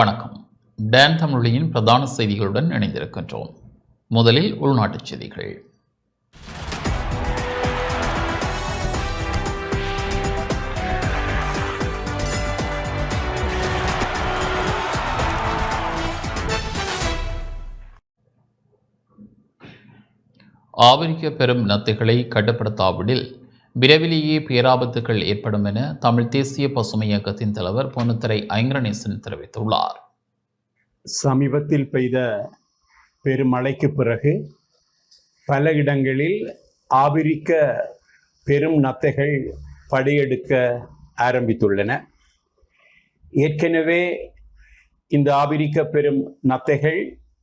வணக்கம். டேன் தமிழொலியின் பிரதான செய்திகளுடன் இணைந்திருக்கின்றோம். முதலில் உள்நாட்டுச் செய்திகள். ஆப்பிரிக்க பெரும் நத்தைகளை கட்டுப்படுத்தாவிடில் விரைவிலேயே பேராபத்துகள் ஏற்படும் என தமிழ் தேசிய பசுமை இயக்கத்தின் தலைவர் பொன்னுத்தரை ஐங்கரநேசன் தெரிவித்துள்ளார். சமீபத்தில் பெய்த பெருமழைக்கு பிறகு பல இடங்களில் ஆபிரிக்க பெரும் நத்தைகள் படையெடுக்க ஆரம்பித்துள்ளன. ஏற்கனவே இந்த ஆபிரிக்க பெரும் நத்தைகள்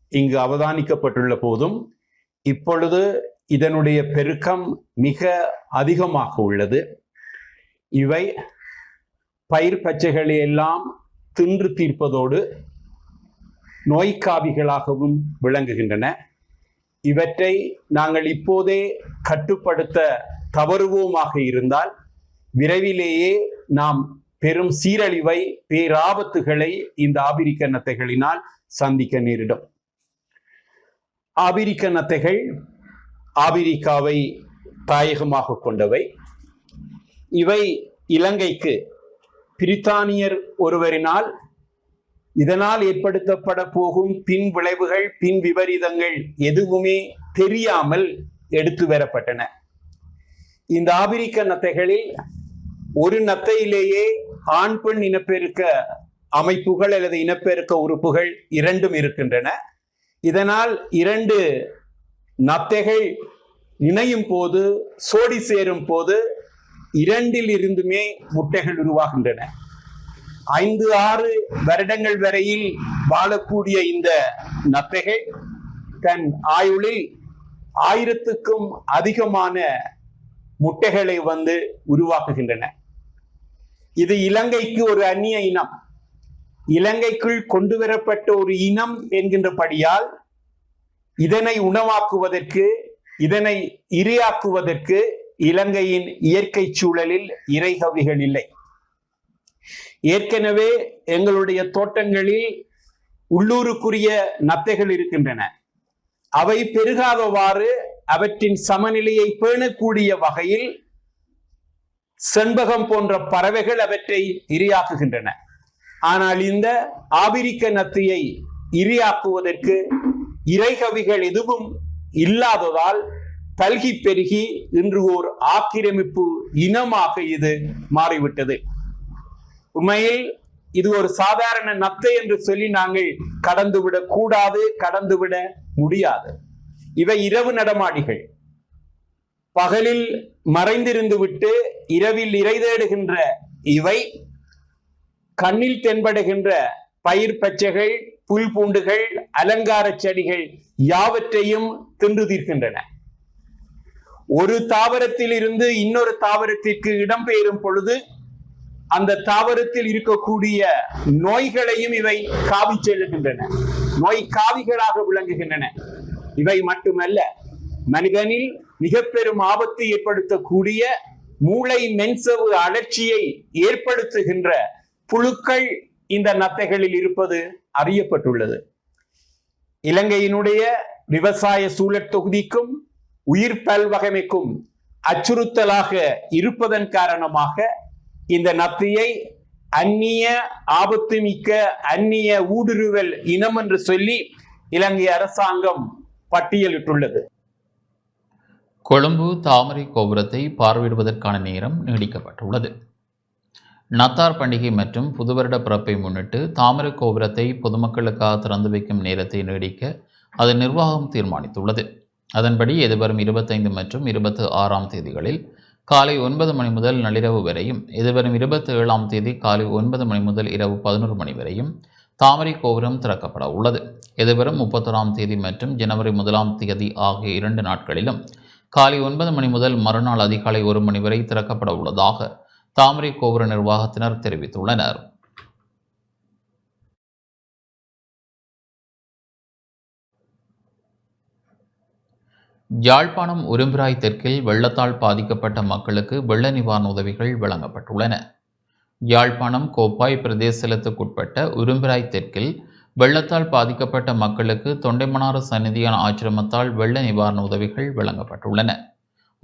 இங்கு அவதானிக்கப்பட்டுள்ள போதும் இப்பொழுது இதனுடைய பெருக்கம் மிக அதிகமாக உள்ளது. இவை பயிர் பச்சைகளை எல்லாம் தின்று தீர்ப்பதோடு நோய்க்காவிகளாகவும் விளங்குகின்றன. இவற்றை நாங்கள் இப்போதே கட்டுப்படுத்த தவறுவோமாக இருந்தால் விரைவிலேயே நாம் பெரும் சீரழிவை பேராபத்துகளை இந்த ஆபிரிக்க நத்தைகளினால் சந்திக்க நேரிடும். ஆபிரிக்க நத்தைகள் ஆபிரிக்காவை தாயகமாக கொண்டவை. இவை இலங்கைக்கு பிரித்தானியர் ஒருவரினால் இதனால் ஏற்படுத்தப்பட போகும் பின் விளைவுகள் பின் விபரீதங்கள் எதுவுமே தெரியாமல் எடுத்து வரப்பட்டன. இந்த ஆபிரிக்க நத்தைகளில் ஒரு நத்தையிலேயே ஆண் பெண் இனப்பெருக்க அமைப்புகள் அல்லது இனப்பெருக்க உறுப்புகள் இரண்டும் இருக்கின்றன. இதனால் இரண்டு நத்தைகள் இணையும் போது சோடி சேரும் போது இரண்டில் இருந்துமே முட்டைகள் உருவாகின்றன. ஐந்து ஆறு வருடங்கள் வரையில் வாழக்கூடிய இந்த நத்தைகள் தன் ஆயுளில் ஆயிரத்துக்கும் அதிகமான முட்டைகளை வந்து உருவாக்குகின்றன. இது இலங்கைக்கு ஒரு அந்நிய இனம். இலங்கைக்குள் கொண்டு வரப்பட்ட ஒரு இனம் என்கின்றபடியால் இதனை உணவாக்குவதற்கு இதனை இரையாக்குவதற்கு இலங்கையின் இயற்கை சூழலில் இறைகவிகள் இல்லை. ஏற்கனவே எங்களுடைய தோட்டங்களில் உள்ளூருக்குரிய நத்தைகள் இருக்கின்றன. அவை பெருகாதவாறு அவற்றின் சமநிலையை பேணக்கூடிய வகையில் செண்பகம் போன்ற பறவைகள் அவற்றை இரையாக்குகின்றன. ஆனால் இந்த ஆபிரிக்க நத்தையை இரையாக்குவதற்கு இறைகவிகள் எதுவும் இல்லாததால் பல்கி பெருகி இன்று ஓர் ஆக்கிரமிப்பு இனமாக இது மாறிவிட்டது. உண்மையில் இது ஒரு சாதாரண நத்தை என்று சொல்லி நாங்கள் கடந்துவிடக் கூடாது கடந்துவிட முடியாது. இவை இரவு நடமாடிகள். பகலில் மறைந்திருந்து விட்டு இரவில் இறை தேடுகின்ற இவை கண்ணில் தென்படுகின்ற பயிர் பச்சைகள் புல் பூண்டுகள் அலங்கார செடிகள் யாவற்றையும் தின்று தீர்க்கின்றன. ஒரு தாவரத்தில் இருந்து இன்னொரு தாவரத்திற்கு இடம்பெயரும் பொழுது அந்த தாவரத்தில் இருக்கக்கூடிய நோய்களையும் இவை காவி செல்லுகின்றன. நோய் காவிகளாக விளங்குகின்றன. இவை மட்டுமல்ல மனிதனில் மிக பெரும் ஆபத்து ஏற்படுத்தக்கூடிய மூளை மென்சவு அழற்சியை ஏற்படுத்துகின்ற புழுக்கள் இந்த நத்தைகளில் இருப்பது. அறியப்பட்டுள்ளது. இலங்கையினுடைய விவசாய சூழல் தொகுதிக்கும் உயிர் பல்வகைமைக்கும் அச்சுறுத்தலாக இருப்பதன் காரணமாக இந்த நத்தையை அந்நிய ஆபத்து மிக்க அந்நிய ஊடுருவல் இனம் என்று சொல்லி இலங்கை அரசாங்கம் பட்டியலிட்டுள்ளது. கொழும்பு தாமரை கோபுரத்தை பார்வையிடுவதற்கான நேரம் நீடிக்கப்பட்டுள்ளது. நத்தார் பண்டிகை மற்றும் புதுவருட பிறப்பை முன்னிட்டு தாமரை கோபுரத்தை பொதுமக்களுக்காக திறந்து வைக்கும் நேரத்தை நீடிக்க அது நிர்வாகம் தீர்மானித்துள்ளது. அதன்படி எதிர்வரும் இருபத்தைந்து மற்றும் இருபத்தி ஆறாம் தேதிகளில் காலை ஒன்பது மணி முதல் நள்ளிரவு வரையும் எதிர்வரும் இருபத்தி ஏழாம் தேதி காலை ஒன்பது மணி முதல் இரவு பதினோரு மணி வரையும் தாமரை கோபுரம் திறக்கப்பட உள்ளது. எதிர்வரும் முப்பத்தொராம் தேதி மற்றும் ஜனவரி முதலாம் தேதி ஆகிய இரண்டு நாட்களிலும் காலை ஒன்பது மணி முதல் மறுநாள் அதிகாலை ஒரு மணி வரை திறக்கப்பட உள்ளதாக தாமரை கோபுர நிர்வாகத்தினர் தெரிவித்துள்ளனர். யாழ்ப்பாணம் உரும்பிராய் தெற்கில் வெள்ளத்தால் பாதிக்கப்பட்ட மக்களுக்கு வெள்ள நிவாரண உதவிகள் வழங்கப்பட்டுள்ளன. யாழ்ப்பாணம் கோப்பாய் பிரதேசலத்துக்குட்பட்ட உரும்பிராய் தெற்கில் வெள்ளத்தால் பாதிக்கப்பட்ட மக்களுக்கு தொண்டைமனாறு சந்நிதியான ஆச்சிரமத்தால் வெள்ள நிவாரண உதவிகள் வழங்கப்பட்டுள்ளன.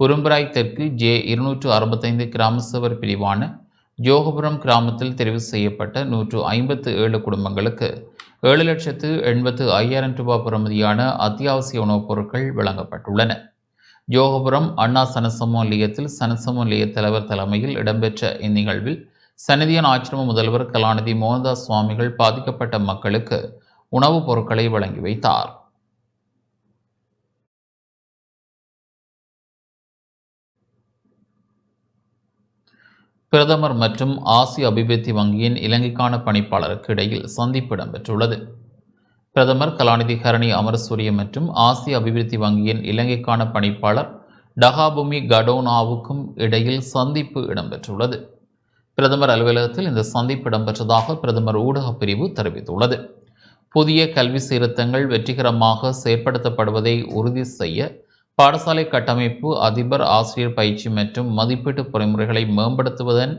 உரும்பிராய் தெற்கு ஜே இருநூற்று அறுபத்தைந்து கிராமசவர் பிரிவான ஜோகபுரம் கிராமத்தில் தெரிவு செய்யப்பட்ட நூற்று ஐம்பத்து ஏழு குடும்பங்களுக்கு ஏழு லட்சத்து எண்பத்து ஐயாயிரம் ரூபாய் பெறுமதியான அத்தியாவசிய உணவுப் பொருட்கள் வழங்கப்பட்டுள்ளன. ஜோகபுரம் அண்ணா சனசமோ நிலையத்தில் சனசமோ நிலைய தலைவர் தலைமையில் இடம்பெற்ற இந்நிகழ்வில் சன்னிதியான் ஆச்சிரம முதல்வர் கலாநிதி மோகன்தாஸ் சுவாமிகள் பாதிக்கப்பட்ட மக்களுக்கு உணவுப் பொருட்களை வழங்கி வைத்தார். பிரதமர் மற்றும் ஆசிய அபிவிருத்தி வங்கியின் இலங்கைக்கான பணிப்பாளருக்கு இடையில் சந்திப்பு இடம்பெற்றுள்ளது. பிரதமர் கலாநிதி ஹரணி அமரசூரிய மற்றும் ஆசிய அபிவிருத்தி வங்கியின் இலங்கைக்கான பணிப்பாளர் டஹாபுமி கடோனாவுக்கும் இடையில் சந்திப்பு இடம்பெற்றுள்ளது. பிரதமர் அலுவலகத்தில் இந்த சந்திப்பு இடம்பெற்றதாக பிரதமர் ஊடகப் பிரிவு தெரிவித்துள்ளது. புதிய கல்வி சீர்திருத்தங்கள் வெற்றிகரமாக செயற்படுத்தப்படுவதை உறுதி செய்ய பாடசாலை கட்டமைப்பு அதிபர் ஆசிரியர் பயிற்சி மற்றும் மதிப்பீட்டு பொறிமுறைகளை மேம்படுத்துவதன்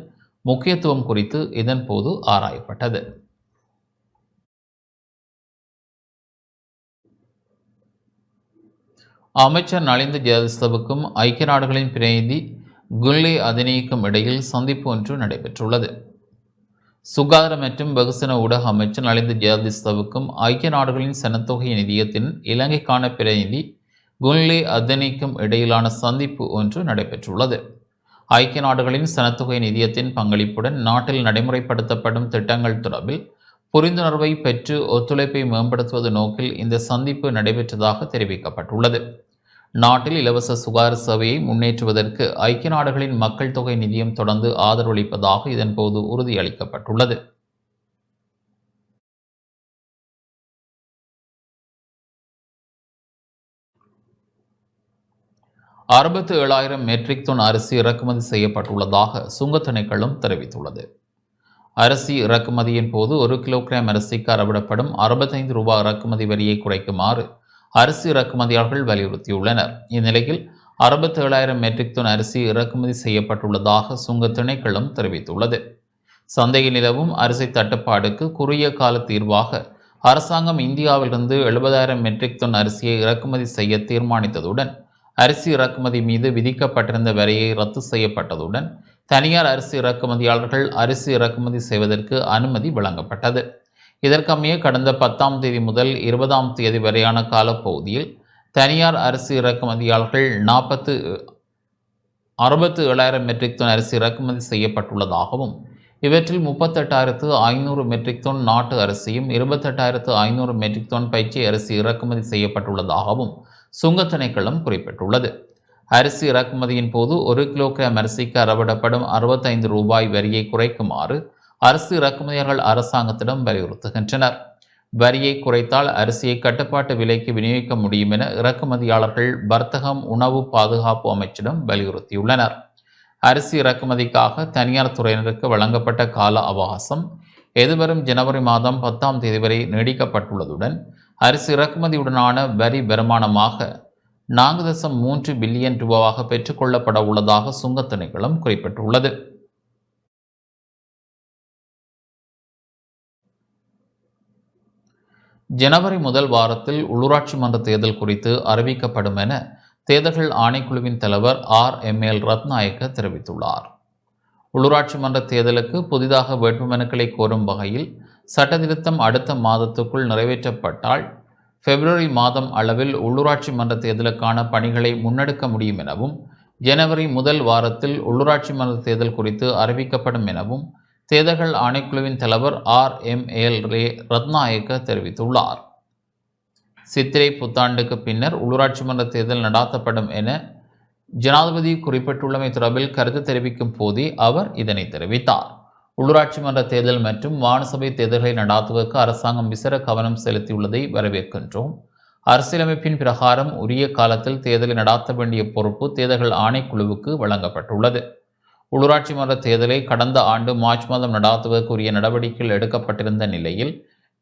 முக்கியத்துவம் குறித்து இதன் போது ஆராயப்பட்டது. அமைச்சர் நலிந்த ஜெயலலிதாவுக்கும் ஐக்கிய நாடுகளின் பிரதிநிதி குல்லே அதினிக்கும் இடையில் சந்திப்பு ஒன்று நடைபெற்றுள்ளது. சுகாதார மற்றும் வெகுசன ஊடக அமைச்சர் நலிந்த ஜெயதிஸ்தவுக்கும் ஐக்கிய நாடுகளின் சனத்தொகை நிதியத்தின் இலங்கைக்கான பிரதிநிதி குன்லே அதனிக்கும் இடையிலான சந்திப்பு ஒன்று நடைபெற்றுள்ளது. ஐக்கிய நாடுகளின் சனத்தொகை நிதியத்தின் பங்களிப்புடன் நாட்டில் நடைமுறைப்படுத்தப்படும் திட்டங்கள் தொடர்பில் புரிந்துணர்வை பெற்று ஒத்துழைப்பை மேம்படுத்துவது நோக்கில் இந்த சந்திப்பு நடைபெற்றதாக தெரிவிக்கப்பட்டுள்ளது. நாட்டில் இலவச சுகாதார சேவையை முன்னேற்றுவதற்கு ஐக்கிய நாடுகளின் மக்கள் தொகை நிதியம் தொடர்ந்து ஆதரவளிப்பதாக இதன்போது உறுதியளிக்கப்பட்டுள்ளது. அறுபத்து ஏழாயிரம் மெட்ரிக் டன் அரிசி இறக்குமதி செய்யப்பட்டுள்ளதாக சுங்க திணைக்களம் தெரிவித்துள்ளது. அரிசி இறக்குமதியின் போது ஒரு கிலோகிராம் அரிசிக்கு அறவிடப்படும் அறுபத்தைந்து ரூபாய் இறக்குமதி வரியை குறைக்குமாறு அரிசி இறக்குமதியாளர்கள் வலியுறுத்தியுள்ளனர். இந்நிலையில் அறுபத்தி ஏழாயிரம் மெட்ரிக் டன் அரிசி இறக்குமதி செய்யப்பட்டுள்ளதாக சுங்க திணைக்களம் தெரிவித்துள்ளது. சந்தையில் நிலவும் அரிசி தட்டுப்பாடுக்கு குறுகிய கால தீர்வாக அரசாங்கம் இந்தியாவிலிருந்து எழுபதாயிரம் மெட்ரிக் டன் அரிசியை இறக்குமதி செய்ய தீர்மானித்ததுடன் அரிசி இறக்குமதி மீது விதிக்கப்பட்டிருந்த வரியை ரத்து செய்யப்பட்டதுடன் தனியார் அரிசி இறக்குமதியாளர்கள் அரிசி இறக்குமதி செய்வதற்கு அனுமதி வழங்கப்பட்டது. இதற்கமைய கடந்த பத்தாம் தேதி முதல் இருபதாம் தேதி வரையான காலப்பகுதியில் தனியார் அரிசி இறக்குமதியாளர்கள் நாற்பத்து அறுபத்து ஏழாயிரம் மெட்ரிக் டன் அரிசி இறக்குமதி செய்யப்பட்டுள்ளதாகவும் இவற்றில் முப்பத்தெட்டாயிரத்து ஐநூறு மெட்ரிக் டன் நாட்டு அரிசியும் இருபத்தெட்டாயிரத்து ஐநூறு மெட்ரிக் டன் பயிற்சி அரிசி இறக்குமதி செய்யப்பட்டுள்ளதாகவும் சுங்க திணைக்களம் குறிப்பிட்டுள்ளது. அரிசி இறக்குமதியின் போது ஒரு கிலோகிராம் அரிசிக்கு அறவிடப்படும் அறுபத்தைந்து ரூபாய் வரியை குறைக்குமாறு அரிசி இறக்குமதியாளர்கள் அரசாங்கத்திடம் வலியுறுத்துகின்றனர். வரியை குறைத்தால் அரிசியை கட்டுப்பாட்டு விலைக்கு விநியோகிக்க முடியும் என இறக்குமதியாளர்கள் வர்த்தகம் உணவு பாதுகாப்பு அமைச்சிடம் வலியுறுத்தியுள்ளனர். அரிசி இறக்குமதிக்காக தனியார் துறையினருக்கு வழங்கப்பட்ட கால அவகாசம் எதிர்வரும் ஜனவரி மாதம் பத்தாம் தேதி வரை நீடிக்கப்பட்டுள்ளதுடன் அரிசி இறக்குமதியுடனான வரி வருமானமாக நான்கு தசம் மூன்று பில்லியன் ரூபாவாக பெற்றுக்கொள்ளப்பட உள்ளதாக சுங்கத் திணைக்களம் குறிப்பிட்டுள்ளது. ஜனவரி முதல் வாரத்தில் உள்ளூராட்சி மன்ற தேர்தல் குறித்து அறிவிக்கப்படும் என தேர்தல்கள் ஆணைக்குழுவின் தலைவர் ஆர். எம். எல். ரத்நாயக்க தெரிவித்துள்ளார். உள்ளூராட்சி மன்ற தேர்தலுக்கு புதிதாக வேட்புமனுக்களை கோரும் வகையில் சட்டத்திருத்தம் அடுத்த மாதத்துக்குள் நிறைவேற்றப்பட்டால் பிப்ரவரி மாதம் அளவில் உள்ளூராட்சி மன்ற தேர்தலுக்கான பணிகளை முன்னெடுக்க முடியும் எனவும் ஜனவரி முதல் வாரத்தில் உள்ளூராட்சி மன்ற தேர்தல் குறித்து அறிவிக்கப்படும் எனவும் தேர்தல்கள் ஆணைக்குழுவின் தலைவர் ஆர். எம். எல். ரே. ரத்நாயக்க தெரிவித்துள்ளார். சித்திரை புத்தாண்டுக்கு பின்னர் உள்ளூராட்சி மன்ற தேர்தல் நடாத்தப்படும் என ஜனாதிபதி குறிப்பிட்டுள்ளமை தொடர்பில் கருத்து தெரிவிக்கும் போதே அவர் இதனை தெரிவித்தார். உள்ளூராட்சி மன்ற தேர்தல் மற்றும் வானசபை தேர்தல்களை நடாத்துவதற்கு அரசாங்கம் விசர கவனம் செலுத்தியுள்ளதை வரவேற்கின்றோம். அரசியலமைப்பின் பிரகாரம் உரிய காலத்தில் தேர்தலை நடாத்த வேண்டிய பொறுப்பு தேர்தல்கள் ஆணைக்குழுவுக்கு வழங்கப்பட்டுள்ளது. உள்ளூராட்சி மன்ற தேர்தலை கடந்த ஆண்டு மார்ச் மாதம் நடாத்துவதற்குரிய நடவடிக்கைகள் எடுக்கப்பட்டிருந்த நிலையில்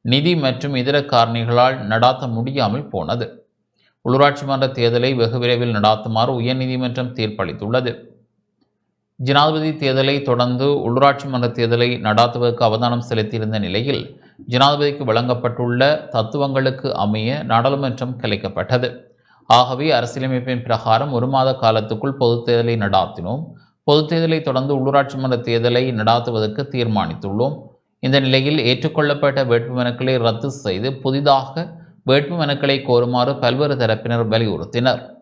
நிதி மற்றும் இதர காரணிகளால் நடாத்த முடியாமல் போனது. உள்ளூராட்சி மன்ற தேர்தலை வெகு விரைவில் நடாத்துமாறு உயர்நீதிமன்றம் தீர்ப்பளித்துள்ளது. ஜனாதிபதி தேர்தலை தொடர்ந்து உள்ளூராட்சி மன்ற தேர்தலை நடாத்துவதற்கு அவதானம் செலுத்தியிருந்த நிலையில் ஜனாதிபதிக்கு வழங்கப்பட்டுள்ள தத்துவங்களுக்கு அமைய நாடாளுமன்றம் கலைக்கப்பட்டது. ஆகவே அரசியலமைப்பின் பிரகாரம் ஒரு மாத காலத்துக்குள் பொதுத் தேர்தலை நடாத்தினோம். பொதுத் தேர்தலை தொடர்ந்து உள்ளூராட்சி மன்ற தேர்தலை நடாத்துவதற்கு தீர்மானித்துள்ளோம். இந்த நிலையில் ஏற்றுக்கொள்ளப்பட்ட வேட்புமனுக்களை ரத்து செய்து புதிதாக வேட்புமனுக்களை கோருமாறு பல்வேறு தரப்பினர் வலியுறுத்தினர்.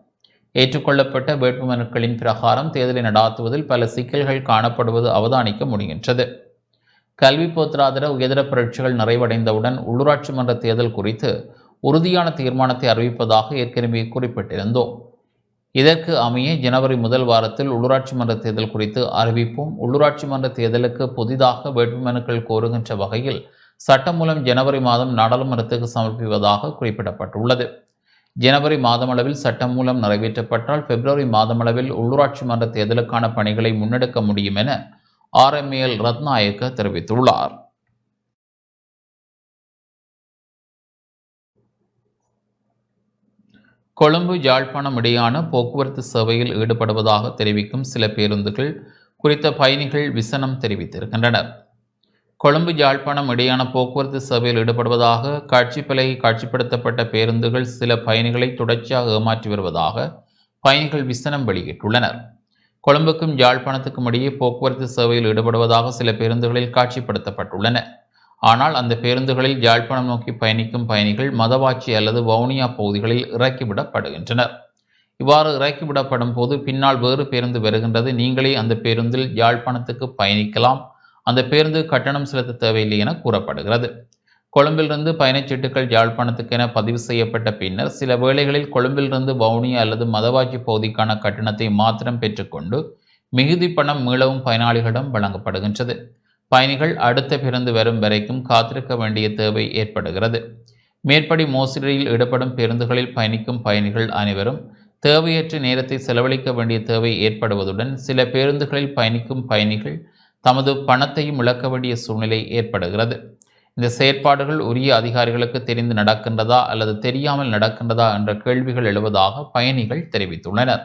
ஏற்றுக்கொள்ளப்பட்ட வேட்புமனுக்களின் பிரகாரம் தேர்தலை நடாத்துவதில் பல சிக்கல்கள் காணப்படுவது அவதானிக்க முடிகின்றது. கல்வி போத்ராதர உயர்தர பரீட்சைகள் நிறைவடைந்தவுடன் உள்ளூராட்சி மன்ற தேர்தல் குறித்து உறுதியான தீர்மானத்தை அறிவிப்பதாக ஏற்கனவே குறிப்பிட்டிருந்தோம். இதற்கு அமைய ஜனவரி முதல் வாரத்தில் உள்ளூராட்சி மன்ற தேர்தல் குறித்து அறிவிப்போம் உள்ளூராட்சி மன்ற தேர்தலுக்கு புதிதாக வேட்புமனுக்கள் கோருகின்ற வகையில் சட்டம் மூலம் ஜனவரி மாதம் நாடாளுமன்றத்துக்கு சமர்ப்பிப்பதாக குறிப்பிடப்பட்டுள்ளது. ஜனவரி மாதமளவில் சட்டம் மூலம் நிறைவேற்றப்பட்டால் பிப்ரவரி மாதமளவில் உள்ளூராட்சி மன்ற தேர்தலுக்கான பணிகளை முன்னெடுக்க முடியும் என ஆர்எம்ஏஎல் ரத்நாயக்க தெரிவித்துள்ளார். கொழும்பு யாழ்ப்பாணம் இடையான போக்குவரத்து சேவையில் ஈடுபடுவதாக தெரிவிக்கும் சில பேருந்துகள் குறித்த பயணிகள் விசனம் தெரிவித்திருக்கின்றனர். கொழும்பு யாழ்ப்பாணம் இடையான போக்குவரத்து சேவையில் ஈடுபடுவதாக காட்சி பலகை காட்சிப்படுத்தப்பட்ட பேருந்துகள் சில பயணிகளை தொடர்ச்சியாக ஏமாற்றி வருவதாக பயணிகள் விசனம் வெளியிட்டுள்ளனர். கொழும்புக்கும் யாழ்ப்பாணத்துக்கும் இடையே போக்குவரத்து சேவையில் ஈடுபடுவதாக சில பேருந்துகளில் காட்சிப்படுத்தப்பட்டுள்ளன. ஆனால் அந்த பேருந்துகளில் யாழ்ப்பாணம் நோக்கி பயணிக்கும் பயணிகள் மதவாச்சி அல்லது வவுனியா பகுதிகளில் இறக்கிவிடப்படுகின்றனர். இவ்வாறு இறக்கிவிடப்படும் போது பின்னால் வேறு பேருந்து வருகின்றது. நீங்களே அந்த பேருந்தில் யாழ்ப்பாணத்துக்கு பயணிக்கலாம். அந்த பேருந்து கட்டணம் செலுத்த தேவையில்லை என கூறப்படுகிறது. கொழும்பிலிருந்து பயணச்சீட்டுகள் யாழ்ப்பாணத்துக்கென பதிவு செய்யப்பட்ட பின்னர் சில வேளைகளில் கொழும்பிலிருந்து வவுனியா அல்லது மதவாச்சி பகுதிக்கான கட்டணத்தை மாத்திரம் பெற்றுக்கொண்டு மிகுதி பணம் மீளவும் பயனாளிகளிடம் வழங்கப்படுகின்றது. பயணிகள் அடுத்த பேருந்து வரும் வரைக்கும் காத்திருக்க வேண்டிய தேவை ஏற்படுகிறது. மேற்படி மோசடியில் ஈடுபடும் பேருந்துகளில் பயணிக்கும் பயணிகள் அனைவரும் தேவையற்ற நேரத்தை செலவழிக்க வேண்டிய தேவை ஏற்படுவதுடன் சில பேருந்துகளில் பயணிக்கும் பயணிகள் தமது பணத்தையும் இழக்க வேண்டிய சூழ்நிலை ஏற்படுகிறது. இந்த செயற்பாடுகள் உரிய அதிகாரிகளுக்கு தெரிந்து நடக்கின்றதா அல்லது தெரியாமல் நடக்கின்றதா என்ற கேள்விகள் எழுவதாக பயணிகள் தெரிவித்துள்ளனர்.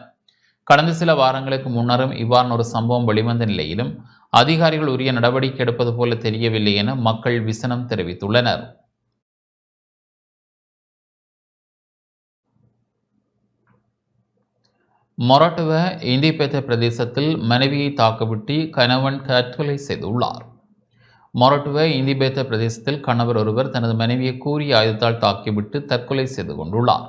கடந்த சில வாரங்களுக்கு முன்னரும் இவ்வாறான ஒரு சம்பவம் வெளிவந்த நிலையிலும் அதிகாரிகள் உரிய நடவடிக்கை எடுப்பது போல தெரியவில்லை என மக்கள் விசனம் தெரிவித்துள்ளனர். மொரட்டுவ இண்டிபேத்த பிரதேசத்தில் மனைவியை தாக்குவிட்டு கணவன் தற்கொலை செய்துள்ளார். மொராட்டுவ இந்திபேத்த பிரதேசத்தில் கணவர் ஒருவர் தனது மனைவியை கூறிய ஆயுதத்தால் தாக்கிவிட்டு தற்கொலை செய்து கொண்டுள்ளார்.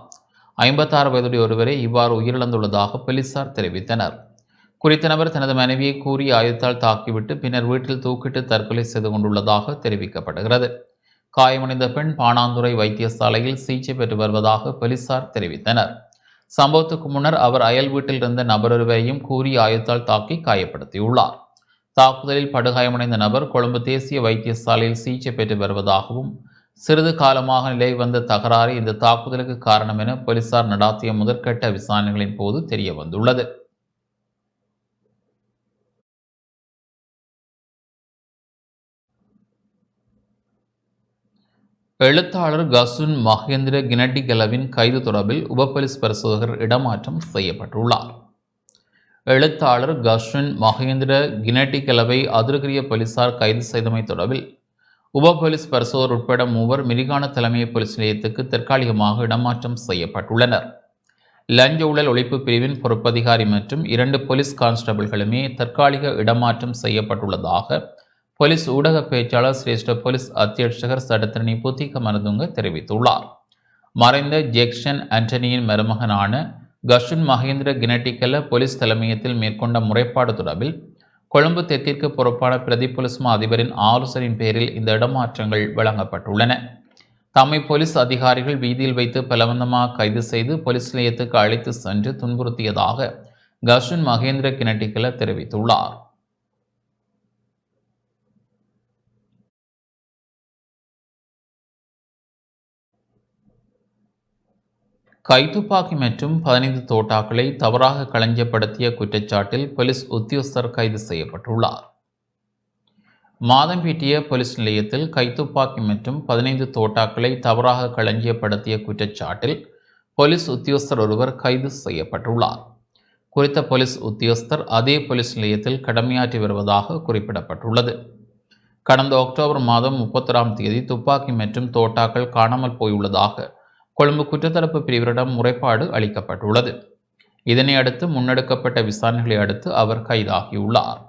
ஐம்பத்தாறு வயதுடைய ஒருவரை இவ்வாறு உயிரிழந்துள்ளதாக போலீசார் தெரிவித்தனர். குறித்த நபர் தனது மனைவியை கூறிய ஆயுதத்தால் தாக்கிவிட்டு பின்னர் வீட்டில் தூக்கிட்டு தற்கொலை செய்து கொண்டுள்ளதாக தெரிவிக்கப்படுகிறது. காயமடைந்த பெண் பாணாந்துறை வைத்தியசாலையில் சிகிச்சை பெற்று வருவதாக போலீசார் தெரிவித்தனர். சம்பவத்துக்கு முன்னர் அவர் அயல் வீட்டில் இருந்த நபரொருவரையும் கூறி ஆயுதத்தால் தாக்கி காயப்படுத்தியுள்ளார். தாக்குதலில் படுகாயமடைந்த நபர் கொழும்பு தேசிய வைத்தியசாலையில் சிகிச்சை பெற்று வருவதாகவும் சிறிது காலமாக நிலை வந்த தகராறு இந்த தாக்குதலுக்கு காரணம் என போலீசார் நடாத்திய முதற்கட்ட விசாரணைகளின் போது தெரிய வந்துள்ளது எழுத்தாளர் கசுன் மகேந்திர கினட்டிகலவின் கைது தொடர்பில் உப போலீஸ் பரிசோதகர் இடமாற்றம் செய்யப்பட்டுள்ளார். எழுத்தாளர் கஸ்வின் மகேந்திர கினட்டிகலவை அதிரகிரிய போலீசார் கைது செய்தமை தொடர்பில் உப போலீஸ் பரிசோதர் உட்பட மூவர் மிரிகான தலைமை போலீஸ் நிலையத்துக்கு தற்காலிகமாக இடமாற்றம் செய்யப்பட்டுள்ளனர். லஞ்ச ஊழல் ஒழிப்பு பிரிவின் பொறுப்பதிகாரி மற்றும் இரண்டு போலீஸ் கான்ஸ்டபிள்களுமே தற்காலிக இடமாற்றம் செய்யப்பட்டுள்ளதாக போலீஸ் ஊடக பேச்சாளர் சிரேஷ்ட போலீஸ் அத்தியட்சகர் சடத்திரணி புத்திக மருதுங்க தெரிவித்துள்ளார். மறைந்த ஜெக்ஷன் ஆண்டனியின் மருமகனான கஷுன் மகேந்திர கினட்டிக்கல போலீஸ் தலைமையத்தில் மேற்கொண்ட முறைப்பாடு தொடர்பில் கொழும்பு தெற்கிற்கு பொறுப்பான பிரதி போலீஸ் மா அதிபரின் ஆலோசனையின் பேரில் இந்த இடமாற்றங்கள் வழங்கப்பட்டுள்ளன. தம்மை போலீஸ் அதிகாரிகள் வீதியில் வைத்து பலவந்தமாக கைது செய்து போலீஸ் நிலையத்துக்கு அழைத்து சென்று துன்புறுத்தியதாக கஷுன் மகேந்திர கினட்டிக்கல தெரிவித்துள்ளார். கைத்துப்பாக்கி மற்றும் பதினைந்து தோட்டாக்களை தவறாக களஞ்சியப்படுத்திய குற்றச்சாட்டில் போலீஸ் உத்தியோகஸ்தர் கைது செய்யப்பட்டுள்ளார். மாதம்பீட்டிய போலீஸ் நிலையத்தில் கைத்துப்பாக்கி மற்றும் பதினைந்து தோட்டாக்களை தவறாக களஞ்சியப்படுத்திய குற்றச்சாட்டில் போலீஸ் உத்தியோகஸ்தர் ஒருவர் கைது செய்யப்பட்டுள்ளார். குறித்த போலீஸ் உத்தியோகஸ்தர் அதே போலீஸ் நிலையத்தில் கடமையாற்றி வருவதாக குறிப்பிடப்பட்டுள்ளது. கடந்த அக்டோபர் மாதம் முப்பத்தொராம் தேதி துப்பாக்கி மற்றும் தோட்டாக்கள் காணாமல் போயுள்ளதாக கொழும்பு குற்றத்தரப்பு பிரிவரிடம் முறைப்பாடு அளிக்கப்பட்டுள்ளது. இதனை அடுத்து முன்னெடுக்கப்பட்ட விசாரணைகளை அடுத்து அவர் கைதாகியுள்ளார்.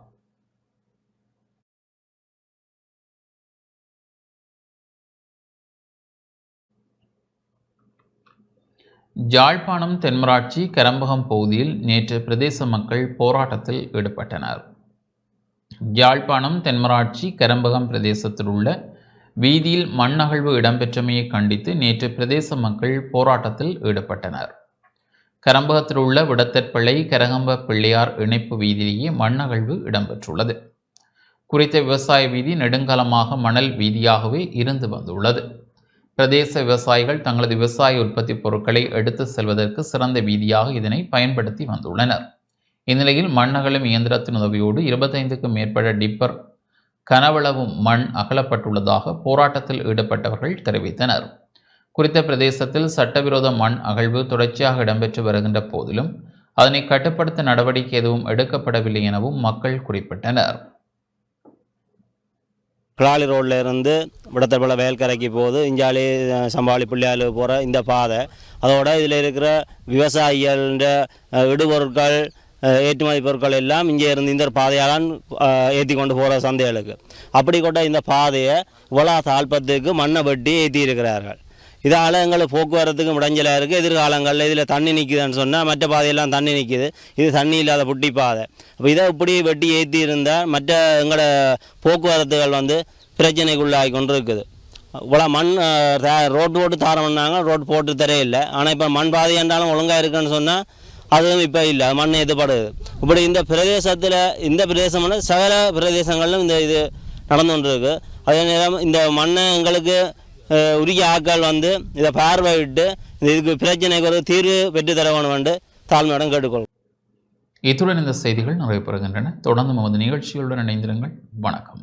யாழ்ப்பாணம் தென்மராட்சி கரம்பகம் பகுதியில் நேற்று பிரதேச மக்கள் போராட்டத்தில் ஈடுபட்டனர். யாழ்ப்பாணம் தென்மராட்சி கரம்பகம் பிரதேசத்தில் உள்ள வீதியில் மண் அகழ்வு இடம்பெற்றமையை கண்டித்து நேற்று பிரதேச மக்கள் போராட்டத்தில் ஈடுபட்டனர். கரம்பகத்தில் உள்ள விடத்தற்பிள்ளை கரகம்ப பிள்ளையார் இணைப்பு வீதியிலேயே மண் அகழ்வு இடம்பெற்றுள்ளது. குறித்த விவசாய வீதி நெடுங்காலமாக மணல் வீதியாகவே இருந்து வந்துள்ளது. பிரதேச விவசாயிகள் தங்களது விவசாய உற்பத்தி பொருட்களை எடுத்து செல்வதற்கு சிறந்த வீதியாக இதனை பயன்படுத்தி வந்துள்ளனர். இந்நிலையில் மண்ணகலும் இயந்திரத்தின் உதவியோடு இருபத்தைந்துக்கும் மேற்பட்ட டிப்பர் கனவளவும் மண் அகலப்பட்டுள்ளதாக போராட்டத்தில் ஈடுபட்டவர்கள் தெரிவித்தனர். குறித்த பிரதேசத்தில் சட்டவிரோத மண் அகழ்வு தொடர்ச்சியாக இடம்பெற்று வருகின்ற போதிலும் அதனை கட்டுப்படுத்த நடவடிக்கை எதுவும் எடுக்கப்படவில்லை எனவும் மக்கள் குறிப்பிட்டனர். கிளாலி ரோட்ல இருந்து விடத்தப்பள வயல்கரைக்கு போகுது இஞ்சாலி சம்பாளி பிள்ளையாலு போகிற இந்த பாதை அதோட இதில் இருக்கிற விவசாயிகள இடுபொருட்கள் ஏற்றுமதி பொருட்கள் எல்லாம் இங்கே இருந்து இந்த பாதையாலாம் ஏற்றி கொண்டு போகிற சந்தைகளுக்கு. அப்படி கொண்ட இந்த பாதையை இவ்வளோ தாழ்பத்துக்கு மண்ணை வெட்டி ஏற்றி இருக்கிறார்கள் இதால் எங்களுக்கு போக்குவரத்துக்கு முடஞ்சலாக இருக்குது எதிர்காலங்களில் இதில் தண்ணி நிற்குதுன்னு சொன்னால் மற்ற பாதையெல்லாம் தண்ணி நிற்கிது இது தண்ணி இல்லாத புட்டி பாதை. அப்போ இதை இப்படி வெட்டி ஏற்றி இருந்தால் மற்ற எங்களோட போக்குவரத்துகள் வந்து பிரச்சனைக்குள்ளாகி கொண்டு இருக்குது இவ்வளோ மண் அஹ், ரோடு போட்டு தாரம் பண்ணாங்க. ரோடு போட்டு தரையில்லை. இல்லை ஆனால் இப்போ மண் பாதை என்றாலும் ஒழுங்காக இருக்குன்னு சொன்னால் அதுவும் இப்போ இல்லை. மண் எதுப்படுது இப்படி இந்த பிரதேசத்தில் இந்த பிரதேசம் சகல பிரதேசங்களிலும் இந்த இது நடந்து கொண்டிருக்கு. அதே நேரம் இந்த மண்ணை எங்களுக்கு உரிய ஆட்கள் வந்து இதை பார்வையிட்டு இந்த இதுக்கு பிரச்சனைக்கு ஒரு தீர்வு பெற்று தர வேணும் என்று தாழ்மையுடன் கேட்டுக்கொள்கிறோம் இத்துடன் இந்த செய்திகள் நிறைவு பெறுகின்றன தொடர்ந்து நமது நிகழ்ச்சிகளுடன் இணைந்திருங்கள். வணக்கம்.